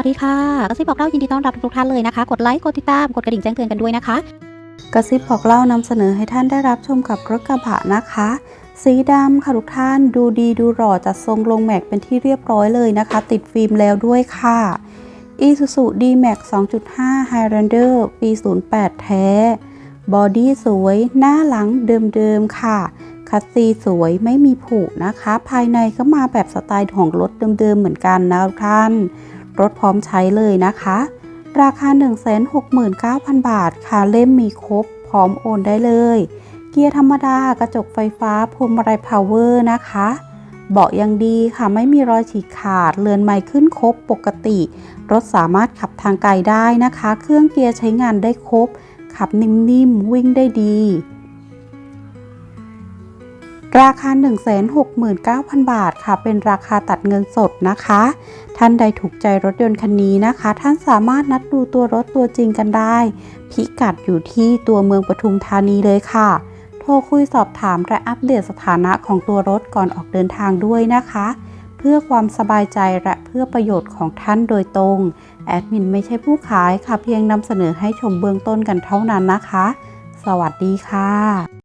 วัสดีค่ะกระซิบบอกเล่ายินดีต้อนรับทุกท่านเลยนะคะ กดไลค์ กดติดตาม กดกระดิ่งแจ้งเตือนกันด้วยนะคะ กระซิบบอกเล่านำเสนอให้ท่านได้รับชมกับรถกระบะนะคะ สีดำค่ะทุกท่านดูดีดูหล่อจัดทรงลงแม็กเป็นที่เรียบร้อยเลยนะคะ ติดฟิล์มแล้วด้วยค่ะ Isuzu D-Max 2.5 Highlander ปี 08 แท้ บอดี้สวย หน้าหลังเดิมๆค่ะ คัสซีสวยไม่มีผุนะคะ ภายในก็มาแบบสไตล์ของรถเดิมๆเหมือนกันนะทุกท่าน รถพร้อมใช้เลยนะคะ ราคา 169,000 บาท ค่ะเล่มมีครบ พร้อมโอนได้เลย เกียร์ธรรมดากระจกไฟฟ้าพวงมาลัยพาวเวอร์นะคะ เบาะยังดีค่ะไม่มีรอยฉีกขาด เรือนไม้ขึ้นครบปกติ รถสามารถขับทางไกลได้นะคะ เครื่องเกียร์ใช้งานได้ครบ ขับนิ่มๆวิ่งได้ดี ราคา 169,000 บาทค่ะ เป็นราคาตัดเงินสดนะคะ ท่านใดถูกใจรถยนต์คันนี้นะคะ ท่านสามารถนัดดูตัวรถตัวจริงกันได้ พิกัดอยู่ที่ตัวเมืองปทุมธานีเลยค่ะ โทรคุยสอบถามและอัปเดตสถานะของตัวรถก่อนออกเดินทางด้วยนะคะ เพื่อความสบายใจและเพื่อประโยชน์ของท่านโดยตรง แอดมินไม่ใช่ผู้ขายค่ะ เพียงนำเสนอให้ชมเบื้องต้นกันเท่านั้นนะคะ สวัสดีค่ะ